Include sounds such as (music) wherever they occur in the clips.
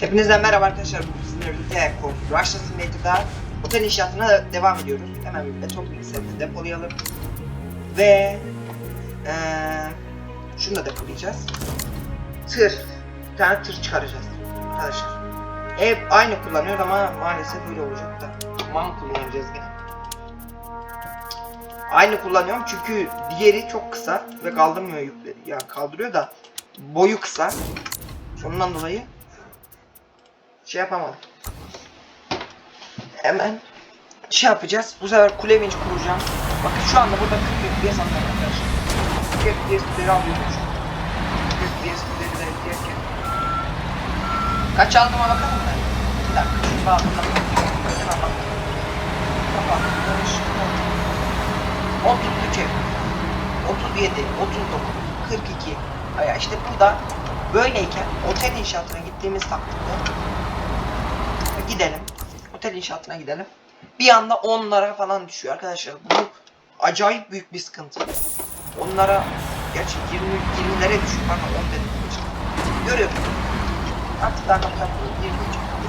Hepinizden merhaba arkadaşlar. Bu sizinle birlikte Russian Simulator'da otel inşaatına devam ediyoruz. Hemen bir beton bilgisayarını depolayalım. Ve eee şunu da depolayacağız. Tır. Bir tane tır çıkaracağız arkadaşlar. Ev aynı kullanıyor ama maalesef böyle olacak da. Man kullanacağız gene. Aynı kullanıyorum çünkü diğeri çok kısa ve kaldırmıyor yükleri. Ya kaldırıyor da boyu kısa. Ondan dolayı şey yapamadım. Hemen şey yapacağız. Bu sefer kule vinç kuracağım. Bakın şu anda burada 40 FPS atıyorum arkadaşlar. 40 FPS'leri alıyorum şu an. 40 FPS'leri de eklerken. Kaç aldığıma bakalım mı? Bir dakika şu bağımına Hemen bak. Kapat. Karışık. 33 ev. 37, 39, 42. Ya işte burada böyleyken otel inşaatına gittiğimiz takdirde gidelim. Otel inşaatına gidelim. Bir anda onlara falan düşüyor arkadaşlar. Bu acayip büyük bir sıkıntı. Onlara gerçi 20 20'lere düşüyor. Bakın 10 dedim. Görüyorum. Artık daha kapat. 23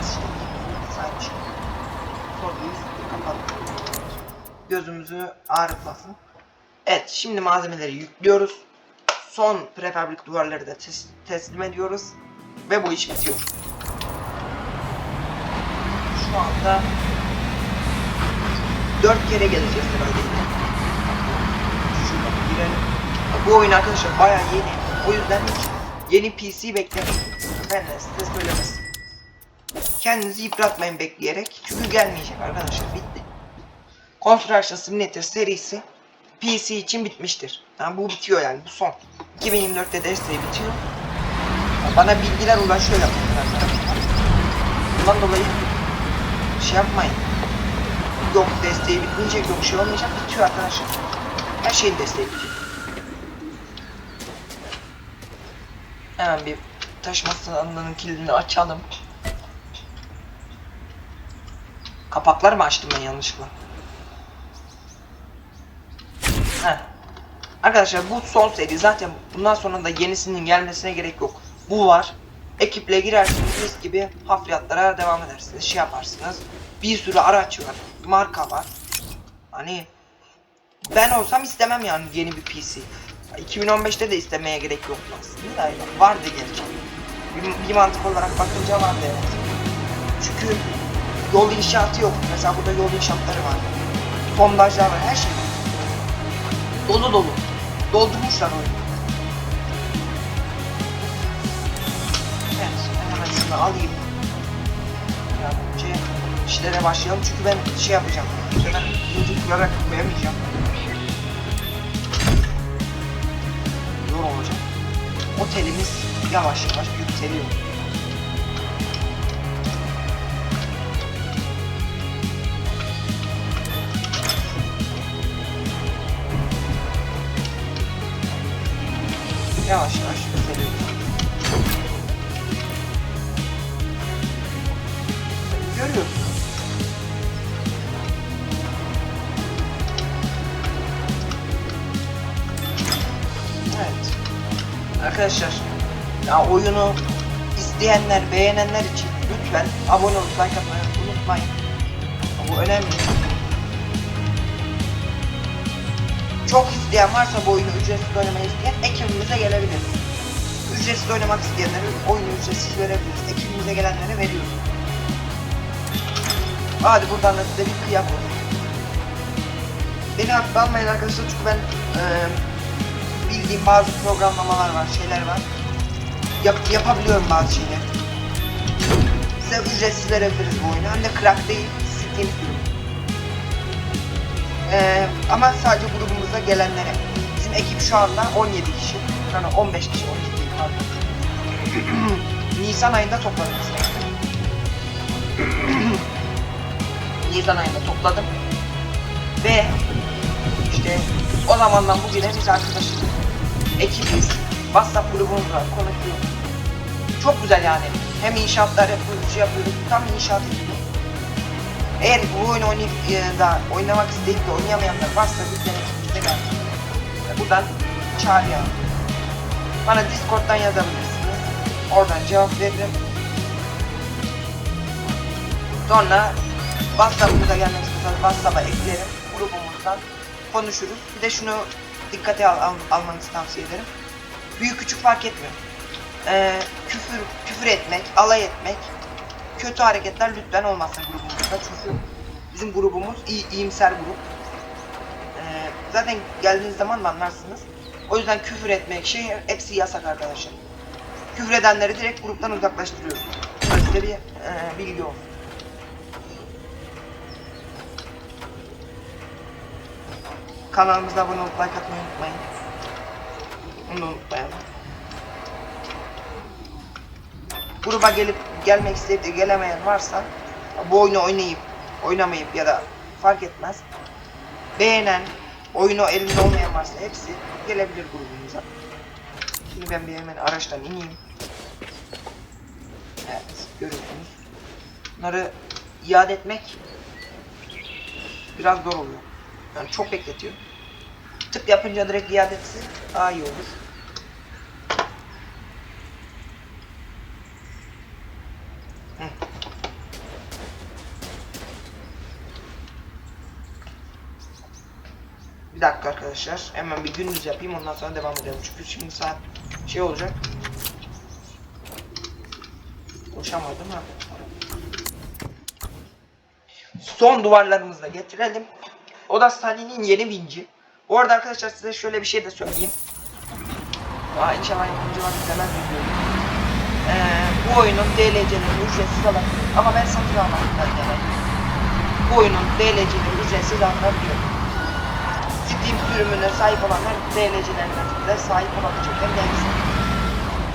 işte 20 sadece. Sorduğunuz kapat. Gözümüzü ağrıtmasın. Evet şimdi malzemeleri yüklüyoruz. Son prefabrik duvarları da tes- teslim ediyoruz. Ve bu iş bitiyor. Şu anda 4 kere geleceğiz herhalde. Şuradan girelim. Bu oyun arkadaşlar bayağı yeni. O yüzden yeni PC beklemeyin. Ben de size söylemesin. Kendinizi yıpratmayın bekleyerek. Çünkü gelmeyecek arkadaşlar bitti. Construction Simulator serisi PC için bitmiştir. Yani bu bitiyor yani bu son. 2024'te desteği bitiyor. Bana bilgiler ulaşıyor tarafından. Bundan dolayı şey yapmayın. Yok desteği bitmeyecek, yok şey olmayacak, bitiyor arkadaşlar. Her şeyin desteği bitiyor. Hemen bir taşıma sandığının kilidini açalım. Kapaklar mı açtım ben yanlışlıkla? Heh. Arkadaşlar bu son seri zaten bundan sonra da yenisinin gelmesine gerek yok. Bu var. Ekiple girersiniz mis gibi hafriyatlara devam edersiniz. Şey yaparsınız. Bir sürü araç var. Marka var. Hani ben olsam istemem yani yeni bir PC. 2015'te de istemeye gerek yok aslında. Yani vardı gerçi. Bir, bir mantık olarak bakınca vardı evet. Çünkü yol inşaatı yok. Mesela burada yol inşaatları var. Sondajlar var. Her şey var. Dolu dolu. Doldurmuşlar oyunu. Şunu alayım. Ya önce işlere başlayalım çünkü ben şey yapacağım. İnce kurarak koyamayacağım. Zor olacak. Otelimiz yavaş yavaş yükseliyor. Yavaş yavaş Arkadaşlar ya oyunu isteyenler, beğenenler için lütfen abone olup like atmayı unutmayın. Bu önemli. Çok isteyen varsa bu oyunu ücretsiz oynamayı isteyen ekibimize gelebilir. Ücretsiz oynamak isteyenlere oyunu ücretsiz verebiliriz. Ekibimize gelenlere veriyoruz. Hadi buradan da size bir kıyak olsun. Beni hafife almayın arkadaşlar çünkü ben eee bildiğim bazı programlamalar var, şeyler var. Yap, yapabiliyorum bazı şeyler. Size ücretsiz verebiliriz bu oyunu. Hem de crack değil, Steam. Ee, ama sadece grubumuza gelenlere. Bizim ekip şu anda 17 kişi. Yani 15 kişi, 12 değil pardon. (clears throat) Nisan ayında mesela. (clears throat) Nisan ayında topladım. Ve işte o zamandan bugüne biz arkadaşız. Ekibiz. WhatsApp grubumuz var, konuşuyoruz. Çok güzel yani. Hem inşaatlar yapıyoruz, şey yapıyoruz. Tam inşaat gibi. Eğer bu oyunu oynayıp e, da oynamak isteyip de oynayamayanlar varsa lütfen ekibimize gelsin. Buradan çağırıyorum. Bana Discord'dan yazabilirsiniz. Oradan cevap veririm. Sonra WhatsApp'ımıza gelmek istiyorsanız WhatsApp'a eklerim. Grubumuzdan konuşuruz. Bir de şunu dikkate al, al, almanızı tavsiye ederim. Büyük küçük fark etmiyor. Ee, küfür, küfür etmek, alay etmek, kötü hareketler lütfen olmasın grubumuzda. Çünkü bizim grubumuz iyi, iyimser grup. Ee, zaten geldiğiniz zaman anlarsınız. O yüzden küfür etmek, şey hepsi yasak arkadaşlar. Küfür edenleri direkt gruptan uzaklaştırıyoruz. Size bir e, bilgi olsun. Kanalımıza abone olup like atmayı unutmayın. Onu unutmayalım. Gruba gelip gelmek isteyip de gelemeyen varsa bu oyunu oynayıp oynamayıp ya da fark etmez. Beğenen, oyunu elinde olmayan varsa hepsi gelebilir grubumuza. Şimdi ben bir hemen araçtan ineyim. Evet, görüyorsunuz. Bunları iade etmek biraz zor oluyor. Yani çok bekletiyor. Tık yapınca direkt iade etsin daha iyi olur. Bir dakika arkadaşlar. Hemen bir gündüz yapayım ondan sonra devam edelim. Çünkü şimdi saat şey olacak. Koşamadım ha. Son duvarlarımızı da getirelim. O da Sally'nin yeni vinci. Bu arada arkadaşlar size şöyle bir şey de söyleyeyim. Aa inşallah yapımcılar izlemez videoyu. Ee, bu oyunun DLC'lerini ücretsiz alabiliyorum. Ama ben satın almadım zaten. Bu oyunun DLC'leri ücretsiz alınabiliyor. Steam sürümüne sahip olanlar DLC'lerine de sahip olabilecekler neyse.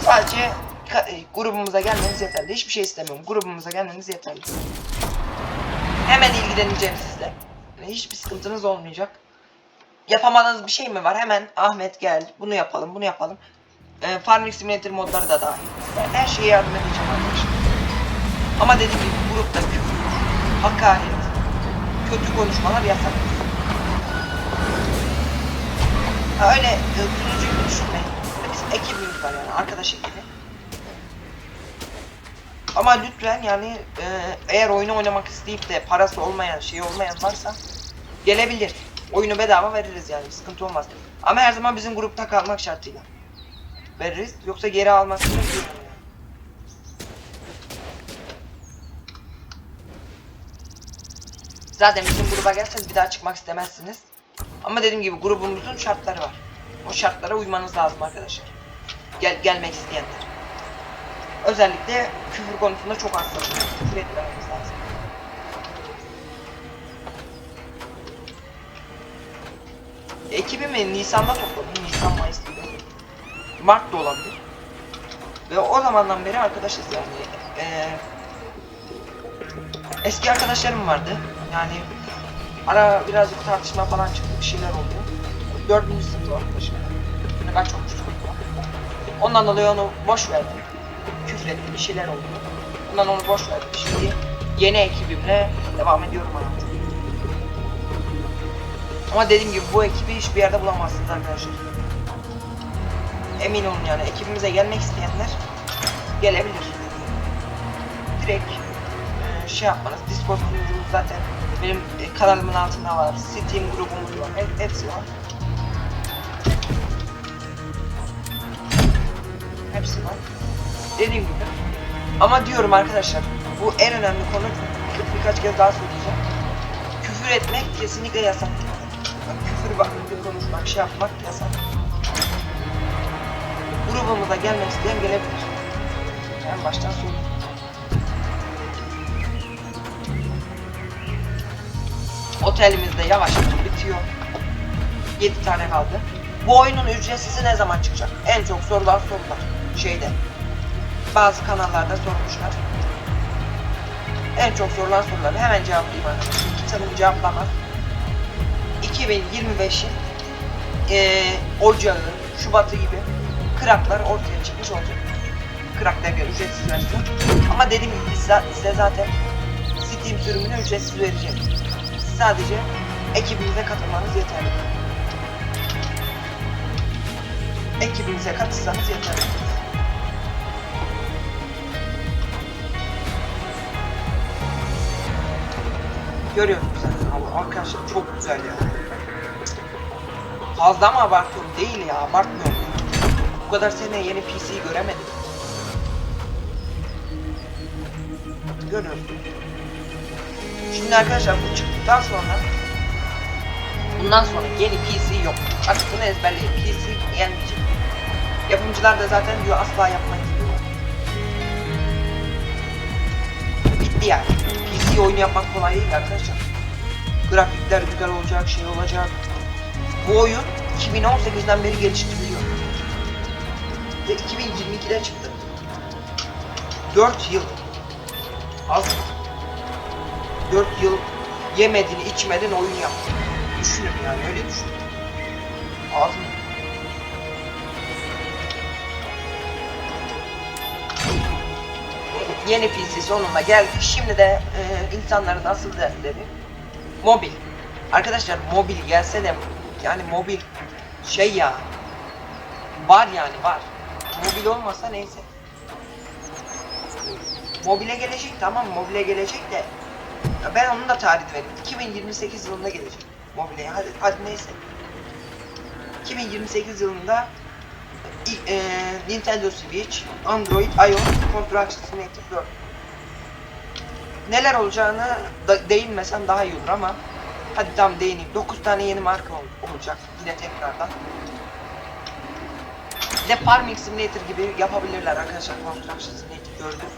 Sadece e, grubumuza gelmeniz yeterli. Hiçbir şey istemiyorum. Grubumuza gelmeniz yeterli. Hemen ilgileneceğim sizle. Hiçbir sıkıntınız olmayacak. Yapamadığınız bir şey mi var? Hemen Ahmet gel. Bunu yapalım, bunu yapalım. Ee, Farming Simulator modları da dahil. Ben her şeye yardım edeceğim arkadaşlar. Ama dediğim gibi grupta küfür, hakaret, kötü konuşmalar yasak. Öyle e, sunucu gibi düşünmeyin. Bizim ekibimiz var yani arkadaş ekibi. Ama lütfen yani e, eğer oyunu oynamak isteyip de parası olmayan şey olmayan varsa gelebilir. Oyunu bedava veririz yani sıkıntı olmaz. Ama her zaman bizim grupta kalmak şartıyla veririz. Yoksa geri almasını. Zaten bizim gruba gelseniz bir daha çıkmak istemezsiniz. Ama dediğim gibi grubumuzun şartları var. O şartlara uymanız lazım arkadaşlar. Gel gelmek isteyenler. Özellikle küfür konusunda çok hassasız. Küfür etmememiz lazım. Ekibimi Nisan'da topladım. Nisan Mayıs gibi. Mart da olabilir. Ve o zamandan beri arkadaşız yani. Ee, eski arkadaşlarım vardı. Yani ara birazcık tartışma falan çıktı. Bir şeyler oldu. Dördüncü sınıf arkadaşım. Ne kaç olmuştu? Ondan dolayı onu boş verdim. Küfür etti, bir şeyler oldu. Ondan onu boş verdim. Şimdi yeni ekibimle devam ediyorum hayatım. Ama dediğim gibi bu ekibi hiçbir yerde bulamazsınız arkadaşlar. Emin olun yani ekibimize gelmek isteyenler gelebilir. Direkt e, şey yapmanız, Discord sunucumuz zaten benim e, kanalımın altında var. Steam grubumuz var. Hep, hepsi var. Hepsi var. Dediğim gibi. Ama diyorum arkadaşlar bu en önemli konu bir- birkaç kez daha söyleyeceğim. Küfür etmek kesinlikle yasak. Küfür bak, küfür konuşmak, şey yapmak yasak. Grubumuza gelmek isteyen gelebilir. En baştan söyleyeyim. Otelimizde yavaş yavaş bitiyor. 7 tane kaldı. Bu oyunun ücretsizi ne zaman çıkacak? En çok sorulan sorular. Şeyde. Bazı kanallarda sormuşlar. En çok sorulan soruları hemen cevaplayayım arkadaşlar. Kimsenin cevaplamaz. 2025'in eee ocağı, Şubat'ı gibi kraklar ortaya çıkmış olacak. Krak derken ücretsiz versiyon. Ama dediğim gibi biz size zaten Steam sürümünü ücretsiz vereceğiz. Sadece ekibimize katılmanız yeterli. Ekibimize katılsanız yeterli. Görüyorsunuz arkadaşlar çok güzel ya. Fazla mı abartıyorum? Değil ya abartmıyorum. Bu kadar sene yeni PC göremedim. Görüyorsunuz. Şimdi arkadaşlar bu çıktıktan sonra bundan sonra yeni PC yok. Artık bunu ezberleyin. PC yenmeyecek. Yapımcılar da zaten diyor asla yapmayız diyorlar. Bitti yani. PC oyunu yapmak kolay değil arkadaşlar. Grafikler güzel olacak, şey olacak. Bu oyun 2018'den beri geliştiriliyor. Ve 2022'de çıktı. 4 yıl. Az mı? 4 yıl yemedin, içmedin oyun yaptın. Düşünün yani öyle düşünün. Az mı? Yeni PC sonuna geldik. Şimdi de e, insanların asıl dertleri mobil. Arkadaşlar mobil gelse de yani mobil şey ya var yani var. Mobil olmasa neyse. Mobile gelecek tamam mobile gelecek de ben onun da tarihini vereyim. 2028 yılında gelecek mobile. Hadi, hadi neyse. 2028 yılında e, Nintendo Switch, Android, iOS, Construction Simulator 4. Neler olacağını da değinmesem daha iyi olur ama hadi tam değineyim. 9 tane yeni marka ol- olacak yine tekrardan. Bir de Farming Simulator gibi yapabilirler arkadaşlar Construction Simulator gördüm.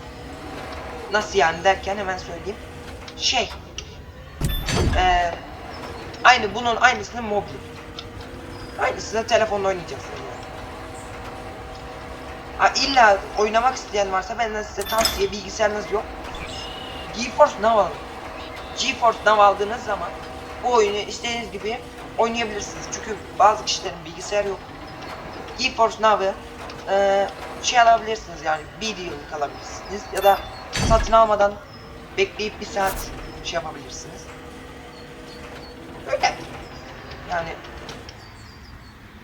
Nasıl yani derken hemen söyleyeyim. Şey eee aynı bunun aynısını mobil. Aynısını telefonla oynayacaksın yani. Ha, illa oynamak isteyen varsa benden size tavsiye bilgisayarınız yok. GeForce Now alın. GeForce Now aldığınız zaman bu oyunu istediğiniz gibi oynayabilirsiniz. Çünkü bazı kişilerin bilgisayarı yok. GeForce Now'ı eee şey alabilirsiniz yani bir yıllık alabilirsiniz ya da satın almadan bekleyip bir saat şey yapabilirsiniz. Öyle. Yani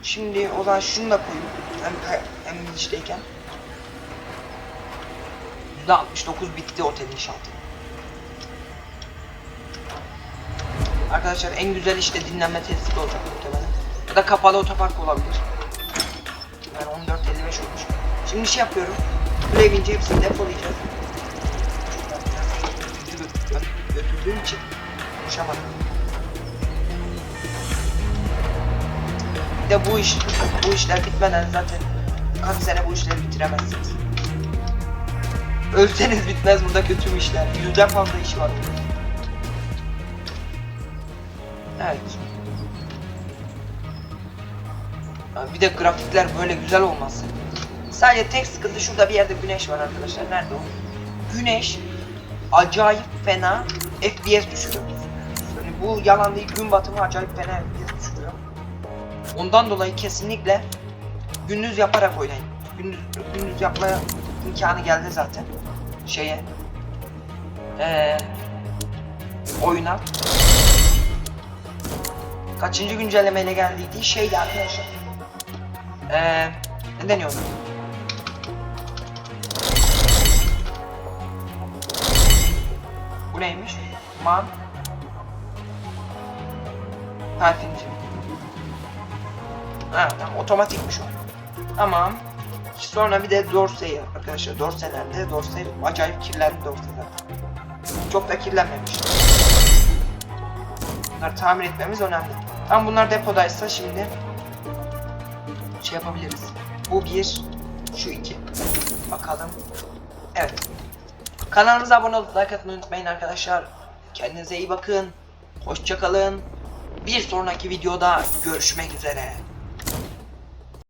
Şimdi o zaman şunu da koyayım. Hem, hem bilinçteyken. %69 bitti otel inşaatı. Arkadaşlar en güzel işte dinlenme tesisi olacak muhtemelen. Ya da kapalı otopark olabilir. Yani 14.55 olmuş. Şimdi şey yapıyorum. Buraya hepsini depolayacağız. Götü- Götürdüğüm için konuşamadım. Bir de bu iş, bu işler bitmeden zaten kaç sene bu işleri bitiremezsiniz. Ölseniz bitmez burada kötü işler. Yüzden fazla iş var. Evet. Ya Bir de grafikler böyle güzel olması. Sadece tek sıkıntı şurada bir yerde güneş var arkadaşlar. Nerede o? Güneş acayip fena FPS düşürüyor. Yani bu yalan değil gün batımı acayip fena FPS düşürüyor. Ondan dolayı kesinlikle gündüz yaparak oynayın. Gündüz, gündüz yapmaya imkanı geldi zaten. Şeye. Ee, oyuna. Kaçıncı güncellemeyle geldiydi? Şeydi arkadaşlar. Ee, ne deniyor? Bu neymiş? Man. Parfümcü. Ha tamam otomatikmiş o. Tamam. Sonra bir de Dorsey arkadaşlar. Dorsey'lerde Dorsey acayip kirlendi Dorsey'ler. Çok da kirlenmemiş. Bunları tamir etmemiz önemli. Tam bunlar depodaysa şimdi şey yapabiliriz. Bu bir, şu iki. Bakalım. Evet. Kanalımıza abone olup like atmayı unutmayın arkadaşlar. Kendinize iyi bakın. Hoşçakalın. Bir sonraki videoda görüşmek üzere.